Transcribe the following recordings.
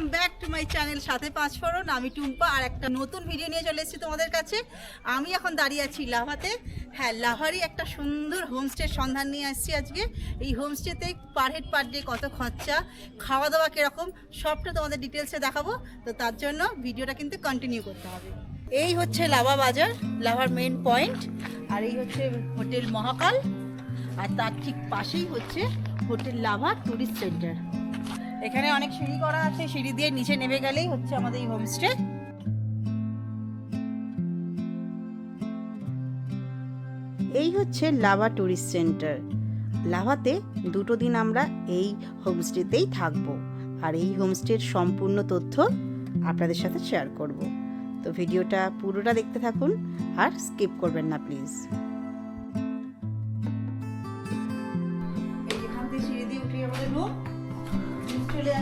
Welcome back to my channel সাথে পাঁচ ফোড়ন, আমি টুম্পা, আর একটা নতুন ভিডিও নিয়ে চলে এসেছি তোমাদের কাছে। আমি এখন দাঁড়িয়ে আছি লাভাতে। হ্যাঁ লাভারই একটা সুন্দর হোমস্টের সন্ধান নিয়ে আসছি আজকে। এই হোমস্টেতে পার হেড পার ডে কত খরচা খাওয়া দাওয়া কীরকম, সবটা তোমাদের ডিটেলসে দেখাবো। তো তার জন্য ভিডিওটা কিন্তু কন্টিনিউ করতে হবে। এই হচ্ছে লাভা বাজার, লাভার মেন পয়েন্ট আর এই হচ্ছে হোটেল মহাকাল, আর তার ঠিক পাশেই হচ্ছে হোটেল লাভা টুরিস্ট সেন্টার এখানে অনেক সিঁড়ি করা আছে, সিঁড়ি দিয়ে নিচে নেমে গেলেই হচ্ছে আমাদের এই হোমস্টে এই হচ্ছে লাভা টুরিস্ট সেন্টার লাভাতে দুটো দিন আমরা এই হোমস্টেতেই থাকব। আর এই হোমস্টের সম্পূর্ণ তথ্য আপনাদের সাথে শেয়ার করব। তো ভিডিওটা পুরোটা দেখতে থাকুন আর স্কিপ করবেন না প্লিজ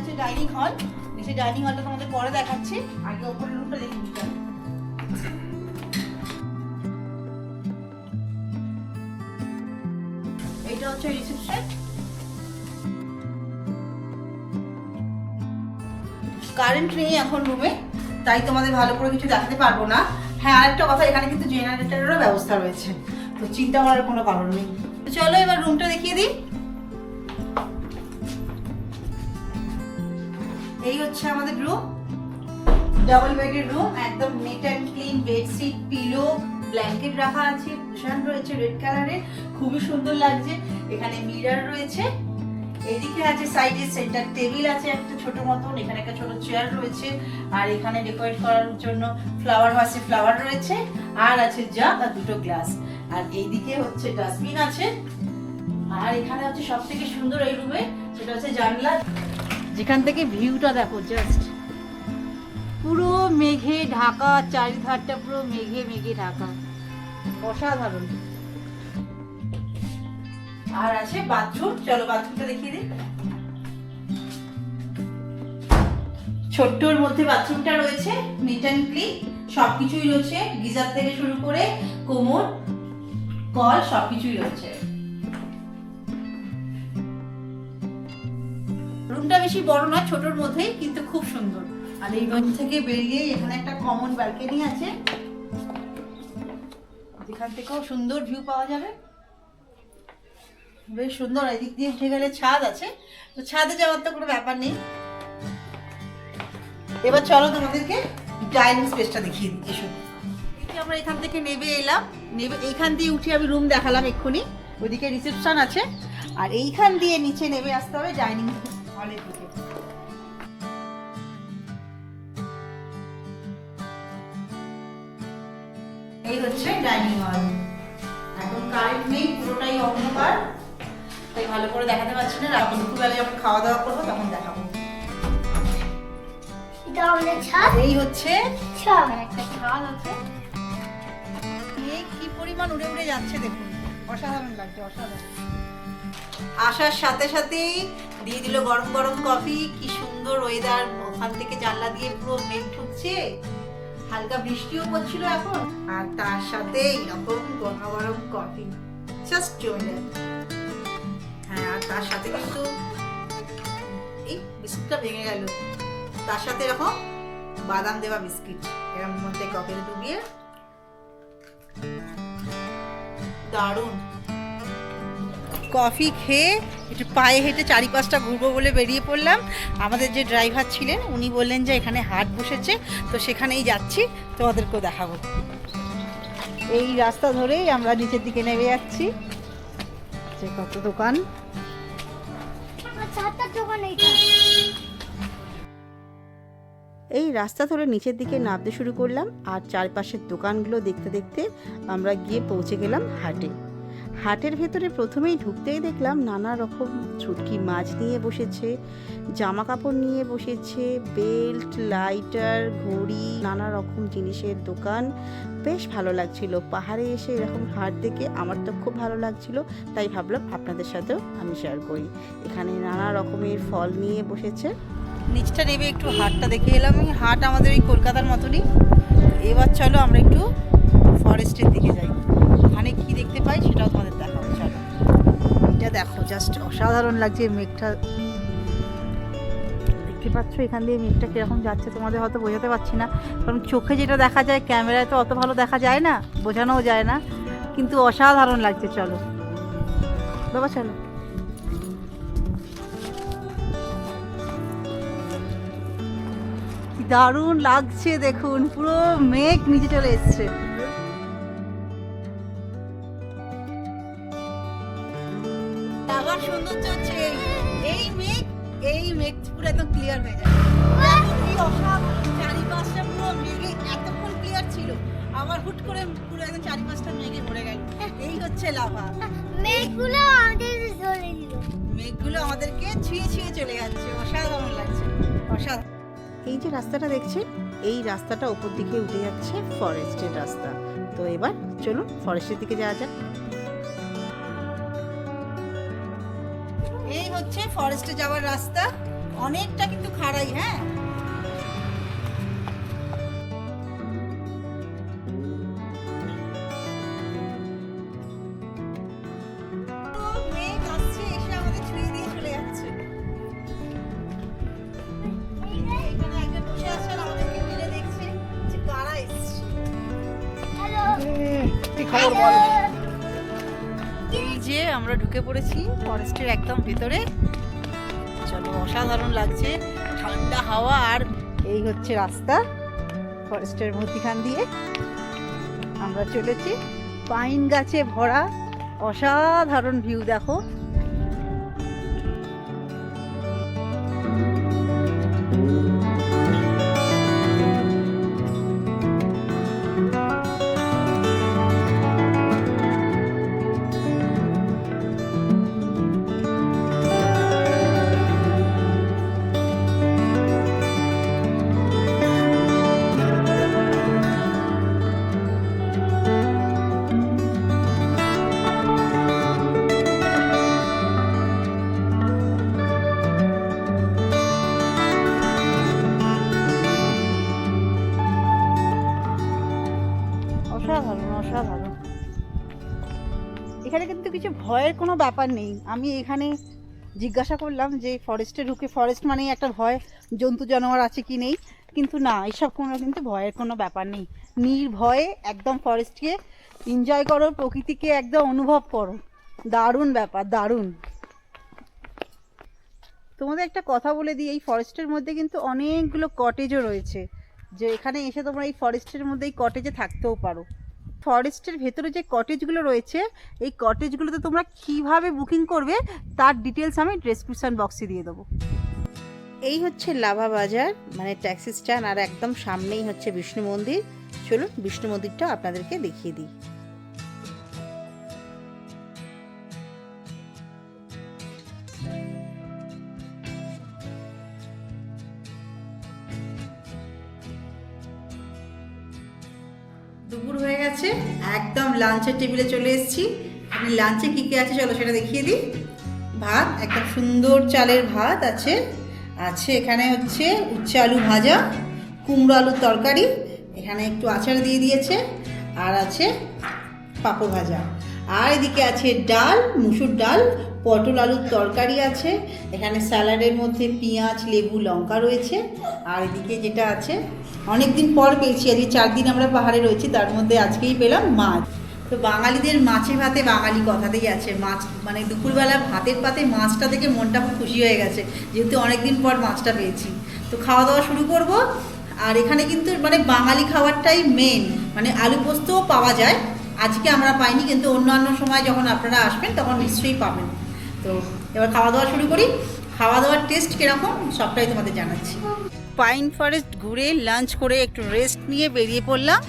যাচ্ছে ডাইনিং হল নিচে ডাইনিং হলটা তোমাদের পরে দেখাচ্ছি। আগে ওপরের রুমটা দেখে নিতে হবে। এইটা হচ্ছে রিসেপশন কারেন্ট নেই এখন রুমে তাই তোমাদের ভালো করে কিছু দেখাতে পারব না। হ্যাঁ আরেকটা কথা, এখানে কিন্তু জেনারেটরেরও ব্যবস্থা রয়েছে। তো চিন্তা করার কোনো কারণ নেই। চলো এবার রুমটা দেখিয়ে দিই। এই হচ্ছে আমাদের রুম ডাবল বেডের রুম একদম neat and clean bedsheet pillow blanket রাখা আছে কুশন রয়েছে রেড কালারের খুবই সুন্দর লাগছে। এখানে মিরর রয়েছে, এদিকে আছে সাইডে সেন্টার টেবিল আছে একটা ছোট মতন, এখানে একটা ছোট চেয়ার রয়েছে, আর এখানে ডেকোরেট করার জন্য ফ্লাওয়ার ভাসে ফ্লাওয়ার রয়েছে, আর আছে জাগ আর দুটো গ্লাস আর এইদিকে হচ্ছে ডাস্টবিন আছে, আর এখানে হচ্ছে সব থেকে সুন্দর এই রুমে সেটা হচ্ছে জানলা। যেখান থেকে ভিউটা দেখো জাস্ট পুরো মেঘে ঢাকা, চারিধারটা পুরো মেঘে মেঘে ঢাকা। অসাধারণ। আর আছে বাথরুম চলো বাথরুমটা দেখিয়ে দিই। ছোট্টর মধ্যে বাথরুমটা রয়েছে নিট অ্যান্ড ক্লিন সবকিছুই রয়েছে, গিজার থেকে শুরু করে কোমর, কল, সবকিছুই রয়েছে। রুমটা বেশি বড় না, ছোটর মধ্যেই, কিন্তু খুব সুন্দর। আর এই রুম থেকে বেরিয়ে এখানে একটা কমন ব্যালকনি আছে। যেখান থেকেও সুন্দর ভিউ পাওয়া যাবে। বেশ সুন্দর, এদিক দিয়ে উঠে গেলে ছাদ আছে। তো ছাদে যাওয়ার তো কোনো ব্যাপার নেই। এবার চলো তোমাদেরকে ডাইনিং স্পেসটা দেখিয়ে দিই, এসো। আমরা এখান থেকে নেবে এলাম। নেবে এইখান দিয়ে উঠে আমি রুম দেখালাম এক্ষুনি। ওইদিকে রিসেপশন আছে। আর এইখান দিয়ে নিচে নেমে আসতে হবে ডাইনিং হলের দিকে। এই হচ্ছে ডাইনিং হল এখন কারেন্ট নেই পুরোটাই অন্ধকার। তাই ভালো করে দেখাতে পারছি না। রাত দুপুরবেলা যখন খাওয়া দাওয়া করব তখন দেখাবো। এই হচ্ছে একটা ছাদ আছে। এই কি পরিমাণ উড়ে উড়ে যাচ্ছে দেখুন। অসাধারণ লাগছে অসাধারণ। আসার সাথে সাথেই দিয়ে দিল গরম গরম কফি। কি সুন্দর ওয়েদার ওখান থেকে জানলা দিয়ে পুরো মেঘ ঢুকছে। হালকা বৃষ্টিও পড়ছিল এখন। আর তার সাথে এরকম গরম গরম কফি। জাস্ট হ্যাঁ আর তার সাথে কিন্তু এই বিস্কুটটা ভেঙে গেল। তার সাথে এরকম বাদাম দেওয়া বিস্কিট। এরকম মধ্যে কফিতে ডুবিয়ে। দারুণ। কফি খেয়ে একটু পায়ে হেঁটে চারিপাশটা ঘুরবো বলে বেরিয়ে পড়লাম। আমাদের যে ড্রাইভার ছিলেন, উনি বললেন যে এখানে হাট বসেছে, তো সেখানেই যাচ্ছি, তোমাদেরকেও দেখাবো। এই রাস্তা ধরেই আমরা নিচের দিকে নেমে যাচ্ছি। যে কত দোকান। এই রাস্তা ধরে নিচের দিকে নামতে শুরু করলাম, আর চারপাশের দোকানগুলো দেখতে দেখতে আমরা গিয়ে পৌঁছে গেলাম হাটে। হাটের ভেতরে প্রথমেই ঢুকতেই দেখলাম নানা রকম ছুটকি মাছ নিয়ে বসেছে জামা কাপড় নিয়ে বসেছে, বেল্ট, লাইটার, ঘড়ি, নানা রকম জিনিসের দোকান। বেশ ভালো লাগছিল। পাহাড়ে এসে এরকম হাট দেখে আমার তো খুব ভালো লাগছিল। তাই ভাবলাম আপনাদের সাথেও আমি শেয়ার করি। এখানে নানা রকমের ফল নিয়ে বসেছে। নিচটা নেবে একটু হাটটা দেখে এলাম। এই হাট আমাদের ওই কলকাতার মতনই। এবার চলো আমরা একটু ফরেস্টের দিকে যাই। কি দেখতে পাই সেটাও তোমাদের দেখাবো, চলো। এটা দেখো জাস্ট অসাধারণ লাগছে মেঘটা। দেখতে পাচ্ছ এখান দিয়ে মেঘটা কীরকম যাচ্ছে তোমাদের হয়তো বোঝাতে পারছি না, কারণ চোখে যেটা দেখা যায়, ক্যামেরায় তো অত ভালো দেখা যায় না, বোঝানোও যায় না, কিন্তু অসাধারণ লাগছে, চলো। বাবা, চলো। দারুণ লাগছে, দেখুন, পুরো মেঘ নিচে চলে এসছে। পুরো একদম ক্লিয়ার হয়ে যায়। কি চারিপাশটা পুরো মেঘে এতক্ষণ ক্লিয়ার ছিল। আবার হুট করে পুরো একদম চারিপাশটা মেঘে ভরে গেল। এই হচ্ছে লাভা। মেঘগুলো আমাদের চলে দিল মেঘগুলো আমাদেরকে ছুঁয়ে ছুঁয়ে চলে যাচ্ছে। অসাধারণ লাগছে। অসাধারণ এই যে রাস্তাটা দেখছেন এই রাস্তাটা উপর দিকে উঠে যাচ্ছে ফরেস্টের রাস্তা। তো এবার চলুন ফরেস্টের দিকে যাওয়া যাক। এই হচ্ছে ফরেস্টে যাওয়ার রাস্তা। অনেকটা কিন্তু খাড়াই হ্যাঁ পুরো মেঘ এসে আমাদের ছুঁয়ে দিয়ে চলে যাচ্ছে। যে এখানে একজন বসে আছে আর আমাদেরকে মিলে দেখছে যে কারা এসছে। এই যে আমরা ঢুকে পড়েছি ফরেস্টের একদম ভেতরে চলো অসাধারণ লাগছে। ঠান্ডা হাওয়া আর এই হচ্ছে রাস্তা। ফরেস্টের মধ্যিখান দিয়ে আমরা চলেছি। পাইন গাছে ভরা, অসাধারণ ভিউ দেখো। অসাধারণ কিন্তু কিছু ভয়ের কোনো ব্যাপার নেই। আমি এখানে জিজ্ঞাসা করলাম যে ফরেস্টে ঢুকে ফরেস্ট মানেই একটা ভয়, জন্তু, জানোয়ার আছে কি নেই? কিন্তু না, এসব কোনো কিন্তু ভয়ের কোনো ব্যাপার নেই। নির্ভয়ে একদম ফরেস্টকে এনজয় করো, প্রকৃতিকে একদম অনুভব করো। দারুণ ব্যাপার, দারুণ। তোমাদের একটা কথা বলে দিই, এই ফরেস্টের মধ্যে কিন্তু অনেকগুলো কটেজও রয়েছে। যে এখানে এসে তোমরা এই ফরেস্টের মধ্যে এই কটেজে থাকতেও পারো। ফরেস্টের ভেতরে যে কটেজগুলো রয়েছে, এই কটেজগুলোতে তোমরা কীভাবে বুকিং করবে, তার ডিটেলস আমি ডেসক্রিপশন বক্সে দিয়ে দেবো। এই হচ্ছে লাভা বাজার মানে ট্যাক্সি স্ট্যান্ড আর একদম সামনেই হচ্ছে বিষ্ণু মন্দির। চলুন বিষ্ণু মন্দিরটা আপনাদেরকে দেখিয়ে দিই। দুপুর হয়ে গেছে একদম লাঞ্চের টেবিলে চলে এসেছি। আমি লাঞ্চে কী কী আছে চলো সেটা দেখিয়ে দিই। ভাত, একটা সুন্দর চালের ভাত আছে। আছে এখানে হচ্ছে উচ্ছে আলু ভাজা, কুমড়ো আলুর তরকারি, এখানে একটু আচার দিয়ে দিয়েছে, আর আছে পাপড় ভাজা। আর এদিকে আছে ডাল, মুসুর ডাল পটল, আলুর তরকারি আছে, এখানে স্যালাডের মধ্যে পেঁয়াজ, লেবু, লঙ্কা রয়েছে, আর এদিকে যেটা আছে অনেক দিন পর পেয়েছি, আজকে চার দিন আমরা পাহাড়ে রয়েছি, তার মধ্যে আজকেই পেলাম মাছ। তো বাঙালিদের মাছে ভাতে বাঙালি কথাতেই আছে, মাছ মানে দুপুরবেলা ভাতের পাতে মাছটা দেখে মনটা খুব খুশি হয়ে গেছে, যেহেতু অনেক দিন পর মাছটা পেয়েছি। তো খাওয়া দাওয়া শুরু করব, আর এখানে কিন্তু মানে বাঙালি খাবারটাই মেন মানে আলু পোস্তও পাওয়া যায়, আজকে আমরা পাইনি, কিন্তু অন্যান্য সময় যখন আপনারা আসবেন, তখন নিশ্চয়ই পাবেন। তো এবার খাওয়া দাওয়া শুরু করি। খাওয়া দাওয়ার টেস্ট কীরকম সবটাই তোমাদের জানাচ্ছি। পাইন ফরেস্ট ঘুরে লাঞ্চ করে একটু রেস্ট নিয়ে বেরিয়ে পড়লাম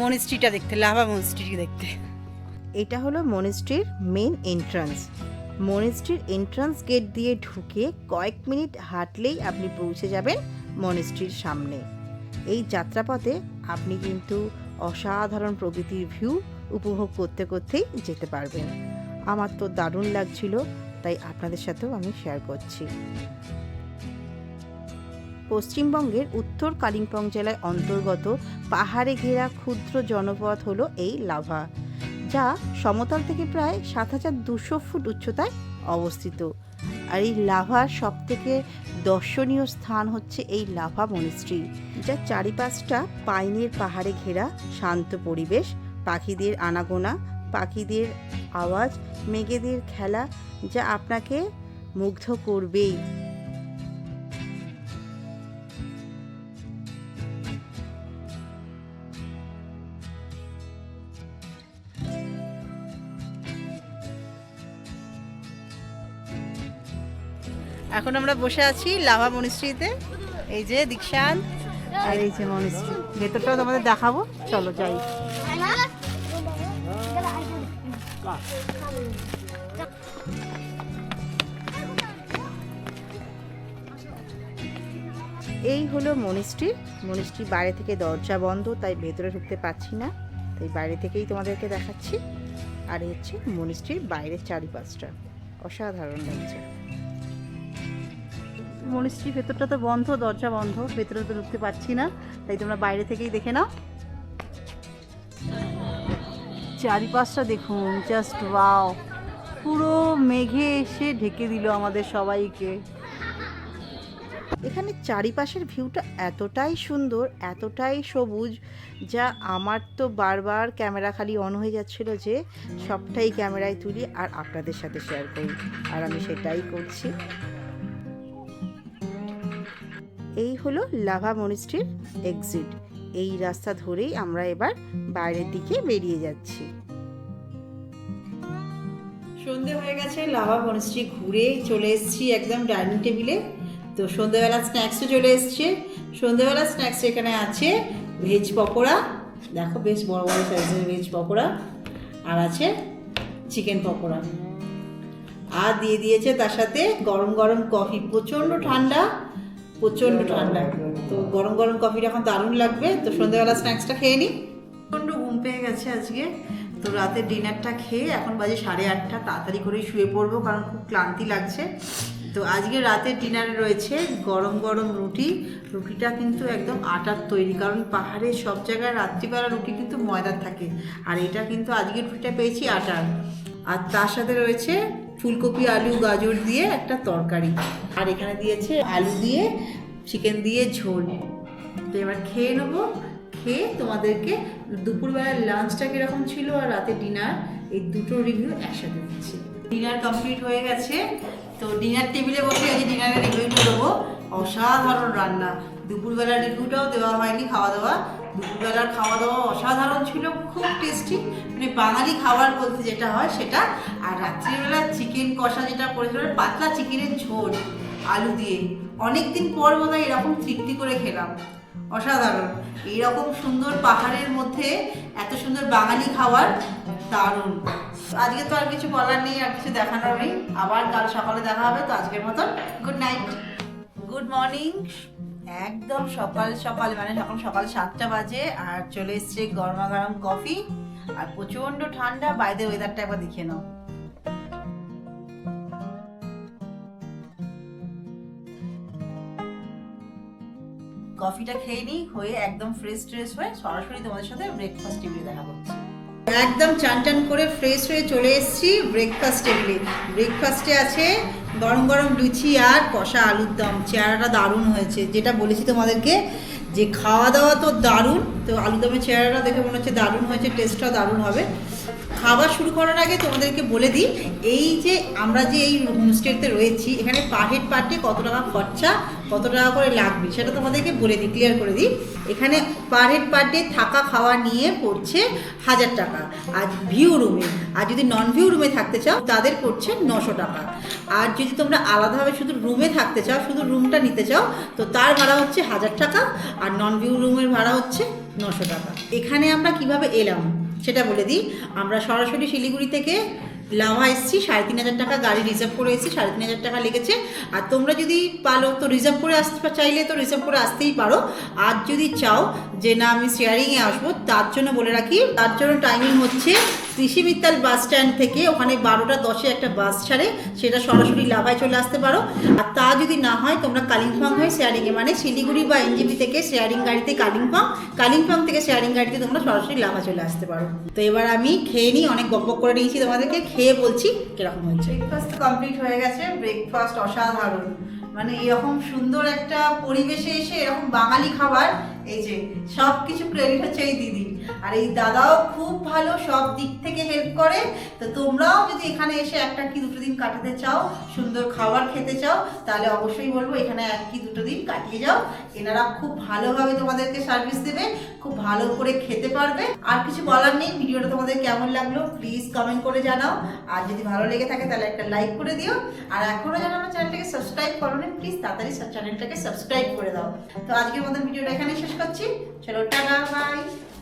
মনিস্ট্রিটা দেখতে, লাভা মনিস্ট্রি দেখতে। এটা হলো মনিস্ট্রির মেন এন্ট্রান্স মনিস্ট্রির এন্ট্রান্স গেট দিয়ে ঢুকে কয়েক মিনিট হাঁটলেই আপনি পৌঁছে যাবেন মনিস্ট্রির সামনে। এই যাত্রাপথে আপনি কিন্তু অসাধারণ প্রকৃতির ভিউ উপভোগ করতে করতেই যেতে পারবেন। আমার তো দারুণ লাগছিল, তাই আপনাদের সাথেও আমি শেয়ার করছি। পশ্চিমবঙ্গের উত্তর কালিম্পং জেলায় অন্তর্গত পাহাড়ে ঘেরা ক্ষুদ্র জনপদ হলো এই লাভা, যা সমতল থেকে প্রায় সাত হাজার দুশো ফুট উচ্চতায় অবস্থিত। আর এই লাভার সব থেকে দর্শনীয় স্থান হচ্ছে এই লাভা মনিস্ট্রি যা চারিপাশটা পাইনের পাহাড়ে ঘেরা শান্ত পরিবেশ, পাখিদের আনাগোনা পাখিদের আওয়াজ, মেঘেদের খেলা যা আপনাকে মুগ্ধ করবেই। এখন আমরা বসে আছি লাভা মনিস্ট্রিতে এই যে দীক্ষান আর এই যে মনিস্ট্রি ভেতরটাও তোমাদের দেখাবো। চলো, যাই। এই হলো মনিস্ট্রি মনিস্ট্রি বাইরে থেকে দরজা বন্ধ, তাই ভেতরে ঢুকতে পাচ্ছি না। তাই বাইরে থেকেই তোমাদেরকে দেখাচ্ছি। আর হচ্ছে মনিস্ট্রির বাইরের চারিপাশটা। অসাধারণ লাগছে। মনিস্ট্রি ভেতরটা তো বন্ধ, দরজা বন্ধ, ভেতরে তো ঢুকতে পারছি না। তাই তোমরা বাইরে থেকেই দেখে নাও। চারিপাশটা দেখুন জাস্ট ওয়াও পুরো মেঘে এসে ঢেকে দিল আমাদের সবাইকে। এখানে চারিপাশের ভিউটা এতটাই সুন্দর, এতটাই সবুজ, যা আমার তো বারবার ক্যামেরা খালি অন হয়ে যাচ্ছিল যে সবটাই ক্যামেরায় তুলি আর আপনাদের সাথে শেয়ার করি। আর আমি সেটাই করছি। এই হলো লাভা মনিস্ট্রির এক্সিট এই রাস্তা ধরেই আমরা এবার বাইরের দিকে বেরিয়ে যাচ্ছি। সন্ধে হয়ে গেছে লাভা বনশ্রী ঘুরে চলে এসেছি একদম ডাইনিং টেবিলে। তো সন্ধেবেলা স্ন্যাক্সও চলে এসছে। সন্ধেবেলা স্ন্যাক্স এখানে আছে ভেজ পকোড়া। দেখো বেশ বড় বড় সাইজের ভেজ পকোড়া। আর আছে চিকেন পকোড়া। আর দিয়ে দিয়েছে তার সাথে গরম গরম কফি। প্রচণ্ড ঠান্ডা। প্রচণ্ড ঠান্ডা। তো গরম গরম কফিটা এখন দারুণ লাগবে। তো সন্ধ্যেবেলা স্ন্যাক্সটা খেয়ে নিই প্রচণ্ড ঘুম পেয়ে গেছে আজকে। তো রাতের ডিনারটা খেয়ে এখন বাজে সাড়ে আটটা। তাড়াতাড়ি করে শুয়ে পড়ব কারণ খুব ক্লান্তি লাগছে। তো আজকে রাতের ডিনারে রয়েছে গরম গরম রুটি। রুটিটা কিন্তু একদম আটার তৈরি। কারণ পাহাড়ে সব জায়গায় রাত্রিবেলা রুটি কিন্তু ময়দার থাকে। আর এটা কিন্তু আজকের রুটিটা পেয়েছি আটার। আর তার সাথে রয়েছে ফুলকপি, আলু, গাজর দিয়ে একটা তরকারি। আর এখানে দিয়েছে আলু দিয়ে চিকেন দিয়ে ঝোল। তো এবার খেয়ে নেব। খেয়ে তোমাদেরকে দুপুরবেলার লাঞ্চটা কীরকম ছিল আর রাতে ডিনার এই দুটো রিভিউ একসাথে দিচ্ছি। ডিনার কমপ্লিট হয়ে গেছে। তো ডিনার টেবিলে বসে আজ ডিনারের রিভিউটা দেবো। অসাধারণ রান্না। দুপুরবেলার রিভিউটাও দেওয়া হয়নি খাওয়া দাওয়া দুপুরবেলার খাওয়া দাওয়া অসাধারণ ছিল, খুব টেস্টি মানে বাঙালি খাবার বলতে যেটা হয় সেটা। আর রাত্রিবেলা চিকেন কষা যেটা করেছিল, পাতলা চিকেনের ঝোল, আলু দিয়ে। অনেকদিন পর বোধ হয় এরকম তৃপ্তি করে খেলাম। অসাধারণ। এইরকম সুন্দর পাহাড়ের মধ্যে এত সুন্দর বাঙালি খাবার, দারুণ। আজকে তো আর কিছু বলার নেই, আর কিছু দেখানোর নেই। আবার কাল সকালে দেখা হবে, তো আজকের মতন গুড নাইট গুড মর্নিং একদম সকাল সকাল মানে সকাল সকাল সাতটা বাজে আর চলে এসছে গরমা গরম কফি আর প্রচণ্ড ঠান্ডা। বাইরে ওয়েদারটা একবার দেখে নাও। কফিটা খেয়ে নিই, হয়ে একদম ফ্রেশ ট্রেশ হয়ে সরাসরি তোমাদের সাথে ব্রেকফাস্ট টেবিলে দেখা করছি। একদম চান টান করে ফ্রেশ হয়ে চলে এসেছি ব্রেকফাস্ট টেবিলে ব্রেকফাস্টে আছে গরম গরম লুচি আর কষা আলুর দম। চেহারাটা দারুণ হয়েছে। যেটা বলেছি তোমাদেরকে, যে খাওয়া দাওয়া তো দারুণ, তো আলুদমের চেহারাটা দেখে মনে হচ্ছে দারুণ হয়েছে টেস্টটা দারুণ হবে। খাবার শুরু করার আগে তোমাদেরকে বলে দিই, এই যে আমরা যে এই হোমস্টেতে রয়েছি, এখানে পার হেড পার্টে কত টাকা খরচা? কত টাকা করে লাগবে সেটা তোমাদেরকে বলে দিই ক্লিয়ার করে দিই। এখানে পার হেড পার ডে থাকা খাওয়া নিয়ে পড়ছে হাজার টাকা। আর ভিউ রুমে আর যদি নন ভিউ রুমে থাকতে চাও, তাদের পড়ছে নশো টাকা। আর যদি তোমরা আলাদাভাবে শুধু রুমে থাকতে চাও, শুধু রুমটা নিতে চাও, তো তার ভাড়া হচ্ছে হাজার টাকা, আর নন ভিউ রুমের ভাড়া হচ্ছে নশো টাকা। এখানে আমরা কীভাবে এলাম, সেটা বলে দিই। আমরা সরাসরি শিলিগুড়ি থেকে লাভা এসেছি, সাড়ে তিন হাজার টাকা গাড়ি রিজার্ভ করে এসেছি, সাড়ে তিন হাজার টাকা লেগেছে। আর তোমরা যদি পারো তো রিজার্ভ করে আসতে চাইলে তো রিজার্ভ করে আসতেই পারো। আর যদি চাও যে না, আমি শেয়ারিংয়ে আসব, তার জন্য বলে রাখি, তার জন্য টাইমিং হচ্ছে কৃষি মিত্তাল বাস স্ট্যান্ড থেকে ওখানে বারোটা দশে একটা বাস ছাড়ে, সেটা সরাসরি লাভায় চলে আসতে পারো। আর তা যদি না হয়, তোমরা কালিম্পং হয়ে শেয়ারিংয়ে মানে শিলিগুড়ি বা এনজিপি থেকে শেয়ারিং গাড়িতে কালিম্পং কালিম্পং থেকে শেয়ারিং গাড়িতে তোমরা সরাসরি লাভা চলে আসতে পারো। তো এবার আমি খেয়ে নিই, অনেক বক করে নিয়েছি তোমাদেরকে খেয়ে বলছি কীরকম হয়েছে। ব্রেকফাস্ট কমপ্লিট হয়ে গেছে ব্রেকফাস্ট অসাধারণ। মানে এরকম সুন্দর একটা পরিবেশে এসে এরকম বাঙালি খাবার, এই যে সব কিছু ক্রেডিট হচ্ছে এই দিদি আর এই দাদাও খুব ভালো, সব দিক থেকে হেল্প করে। তো তোমরাও যদি এখানে এসে একটা কি দুটো দিন কাটাতে চাও, সুন্দর খাবার খেতে চাও, তাহলে অবশ্যই বলব এখানে এক কি দুটো দিন কাটিয়ে যাও। এনারা খুব ভালোভাবে তোমাদেরকে সার্ভিস দেবে, খুব ভালো করে খেতে পারবে। আর কিছু বলার নেই, ভিডিওটা তোমাদের কেমন লাগল প্লিজ কমেন্ট করে জানাও। আর যদি ভালো লেগে থাকে তাহলে একটা লাইক করে দিও। আর এখনও যারা আমার চ্যানেলটাকে সাবস্ক্রাইব করো না প্লিজ তাড়াতাড়ি চ্যানেলটাকে সাবস্ক্রাইব করে দাও। তো আজকের মতো ভিডিওটা এখানে শেষ করছি। চলো, টাটা বাই